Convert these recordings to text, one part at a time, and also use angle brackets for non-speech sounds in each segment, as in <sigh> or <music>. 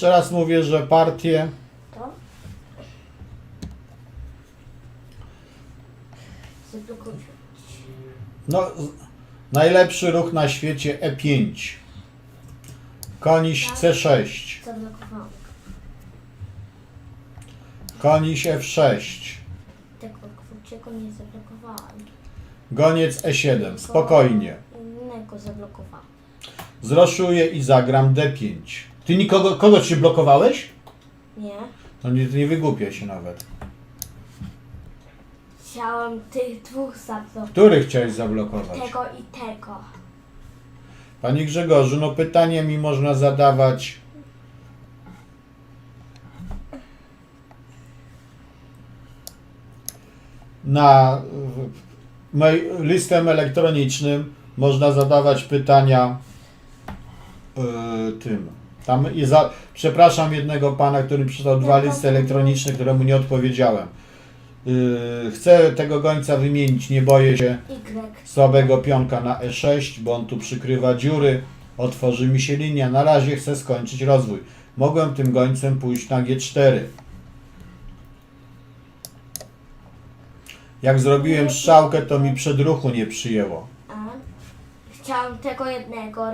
Jeszcze raz mówię, że partie To? Zablokuj. No, z- najlepszy ruch na świecie E5. Koniś C6. Zablokowałam. Koniś F6. Tego krótkiego nie zablokowałam. Goniec E7. Spokojnie. Innego zablokowałam. Zroszuję i zagram D5. Ty nikogo, kogo ci blokowałeś? Nie. No nie, nie wygłupiaj się nawet. Chciałam tych dwóch zablokować. Który chciałeś zablokować? Tego i tego. Panie Grzegorzu, no pytanie mi można zadawać. Na mej, listem elektronicznym można zadawać pytania y, tym. Tam za, przepraszam jednego pana, który przeczytał dwa listy elektroniczne, któremu nie odpowiedziałem. Y, chcę tego gońca wymienić, nie boję się Y. słabego pionka na E6, bo on tu przykrywa dziury, otworzy mi się linia. Na razie chcę skończyć rozwój. Mogłem tym gońcem pójść na G4. Jak zrobiłem strzałkę, to mi przedruchu nie przyjęło. A chciałam tego jednego.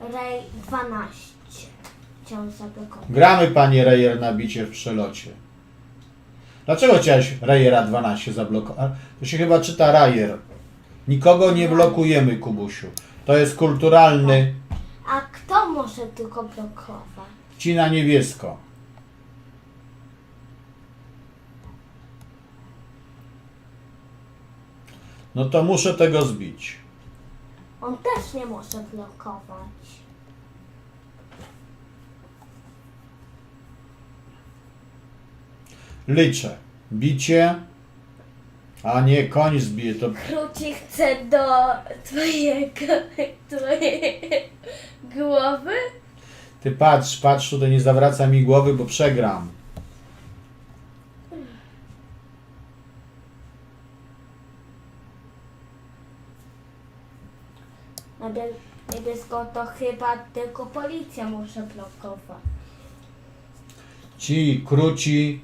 Rej 12. Chciałam zablokować. Gramy, panie Rejer, na bicie w przelocie. Dlaczego chciałeś Rejera 12 zablokować? To się chyba czyta Rajer. Nikogo nie blokujemy, Kubusiu. To jest kulturalny. A kto może tylko blokować? Ci na niebiesko. No to muszę tego zbić. On też nie może blokować. Liczę. Bicie. A nie, koń zbije. To Króci chce do twojego, twojej głowy? ty patrz, patrz, tutaj nie zawraca mi głowy, bo przegram. Na biel- niebiesko to chyba tylko policja może blokować. Ci króci.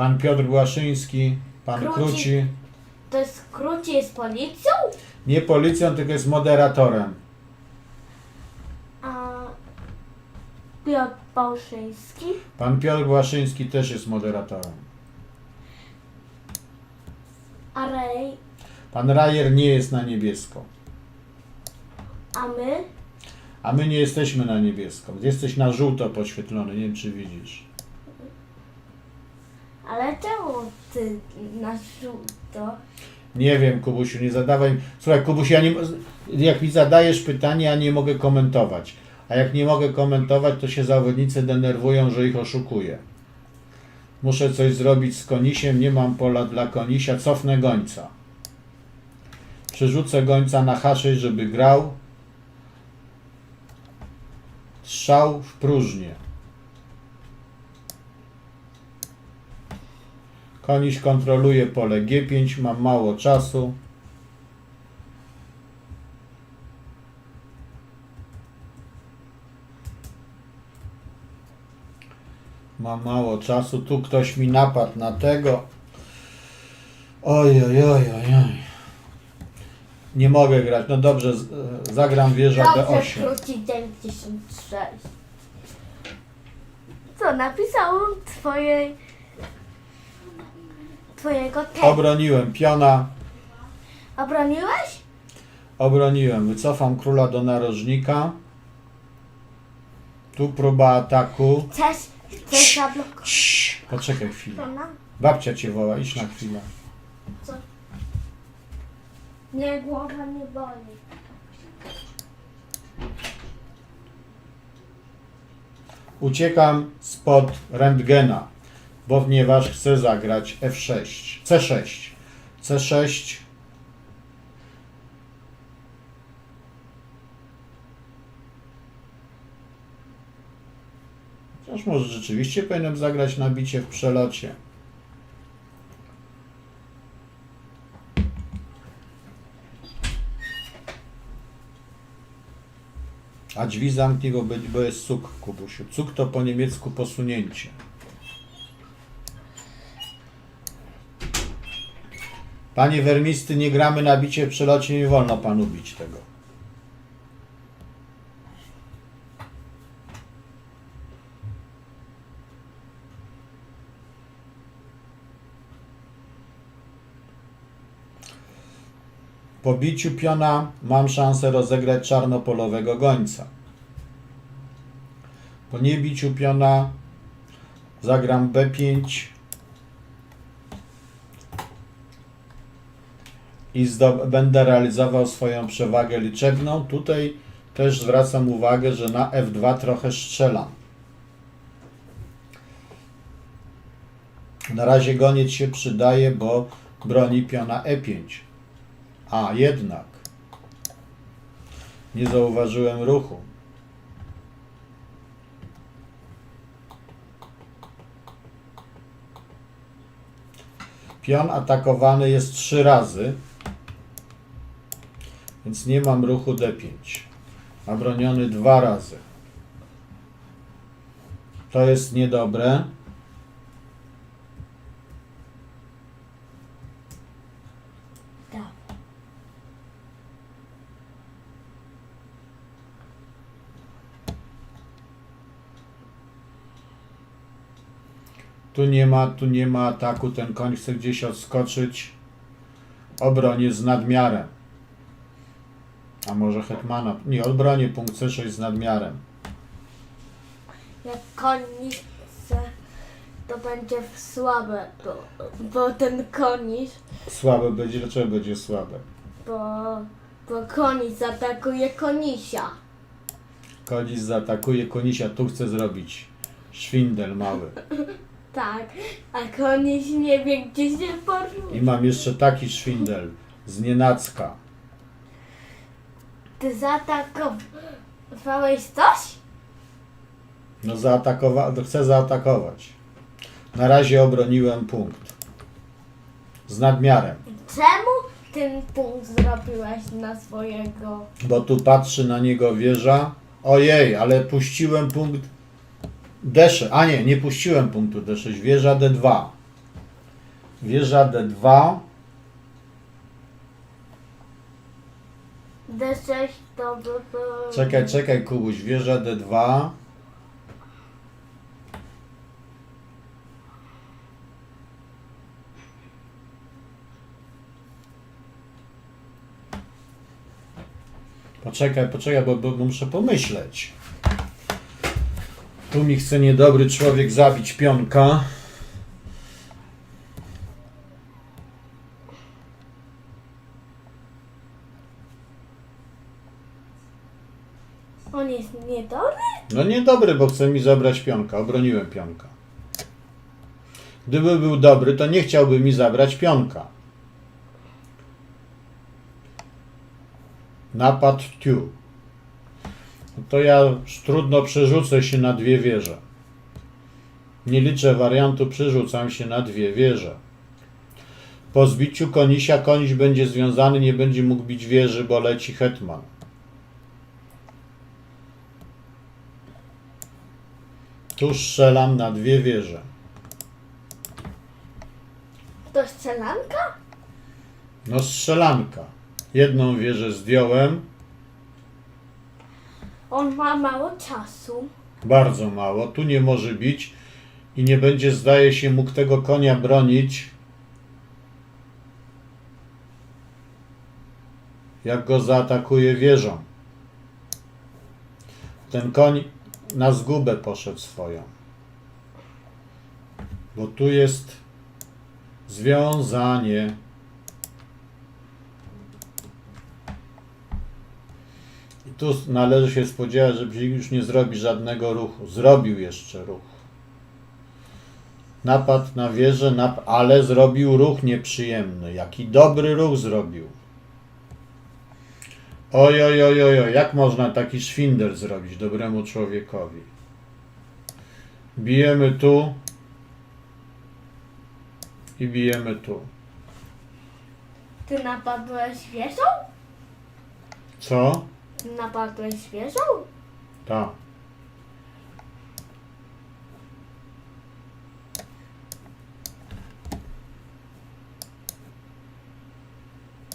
Pan Piotr Błaszyński. Pan Króci. króci. To jest króci z policją? Nie policją, tylko jest moderatorem. A Piotr Pałszyński? Pan Piotr Błaszyński też jest moderatorem. A Rej? Pan Rajer nie jest na niebiesko. A my? A my nie jesteśmy na niebiesko. Jesteś na żółto poświetlony, nie wiem czy widzisz. Ale czemu ty na żółto? Nie wiem, Kubusiu, nie zadawaj. Słuchaj, Kubusiu, ja nie, jak mi zadajesz pytanie, ja nie mogę komentować. A jak nie mogę komentować, to się zawodnicy denerwują, że ich oszukuję. Muszę coś zrobić z konisiem, nie mam pola dla konisia, cofnę gońca. Przerzucę gońca na H6, żeby grał. Strzał w próżnię. Koniś kontroluje pole G5, mam mało czasu. Mam mało czasu. Tu ktoś mi napadł na tego. Oj, oj, oj, oj. Nie mogę grać. No dobrze, e, zagram wieża Dobrze, D8. króci 96. Co, napisałam twojej... Twojego. Obroniłem piona. Obroniłeś? Obroniłem. Wycofam króla do narożnika. Tu próba ataku. Chcesz, chcesz zablokować? Cii, Poczekaj chwilę. Babcia cię woła, idź na chwilę. Nie, głowa nie boli. Uciekam spod rentgena, ponieważ chcę zagrać F6. C6. C6. Chociaż może rzeczywiście powinienem zagrać na bicie w przelocie. A drzwi zamknij, bo jest cuk, Kubusiu. Cuk to po niemiecku posunięcie. Panie Wermisty, nie gramy na bicie w przelocie, nie wolno panu bić tego. Po biciu piona mam szansę rozegrać czarnopolowego gońca. Po niebiciu piona zagram B5 i będę realizował swoją przewagę liczebną. Tutaj też zwracam uwagę, że na F2 trochę strzelam. Na razie goniec się przydaje, bo broni piona E5. A, jednak. Nie zauważyłem ruchu. Pion atakowany jest trzy razy, więc nie mam ruchu D5. A broniony dwa razy. To jest niedobre. Tak. Tu nie ma, tu nie ma ataku, ten koń chce gdzieś odskoczyć. Obronie z nadmiarem. A może hetmana? Nie, obronie punkt C6 z nadmiarem. Jak chce, to będzie słabe, bo, bo ten konisz, Słabe będzie, dlaczego będzie słabe? bo, bo konisz zaatakuje konisia. Kodziś zaatakuje konisia, tu chce zrobić szwindel mały. <laughs> Tak, a koniś nie wie gdzie się poruszyć. I mam jeszcze taki szwindel z nienacka. Ty zaatakowałeś coś? No zaatakowa chcę zaatakować. Na razie obroniłem punkt. Z nadmiarem. Czemu ten punkt zrobiłeś na swojego? Bo tu patrzy na niego wieża. Ojej, ale puściłem punkt D6. A nie, nie puściłem punktu D6. Wieża D2. Wieża D2. D6 to by było... Czekaj, czekaj, Kubuś. Wieża D2. Poczekaj, poczekaj, bo, bo muszę pomyśleć. Tu mi chce niedobry człowiek zabić pionka. On jest niedobry? No niedobry, bo chce mi zabrać pionka. Obroniłem pionka. Gdyby był dobry, to nie chciałby mi zabrać pionka. Napad tiu. No To ja trudno przerzucę się na dwie wieże. Nie liczę wariantu, przerzucam się na dwie wieże. Po zbiciu konisia koniś będzie związany, nie będzie mógł bić wieży, bo leci hetman. Tu strzelam na dwie wieże. To strzelanka? No strzelanka. Jedną wieżę zdjąłem, On ma mało czasu. bardzo mało. Tu nie może bić i nie będzie, zdaje się, mógł tego konia bronić. Jak go zaatakuje wieżą. Ten koń na zgubę poszedł swoją. Bo tu jest związanie. I tu należy się spodziewać, że już nie zrobi żadnego ruchu. Zrobił jeszcze ruch. Napadł na wieżę, nap ale zrobił ruch nieprzyjemny. Jaki dobry ruch zrobił. Oj, oj, oj, oj, oj, jak można taki szwindel zrobić dobremu człowiekowi? Bijemy tu i bijemy tu. Ty napadłeś wieżą? Co? Napadłeś wieżą? Tak.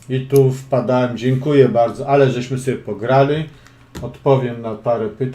I tu wpadałem, dziękuję bardzo, ale żeśmy sobie pograli. Odpowiem na parę pytań.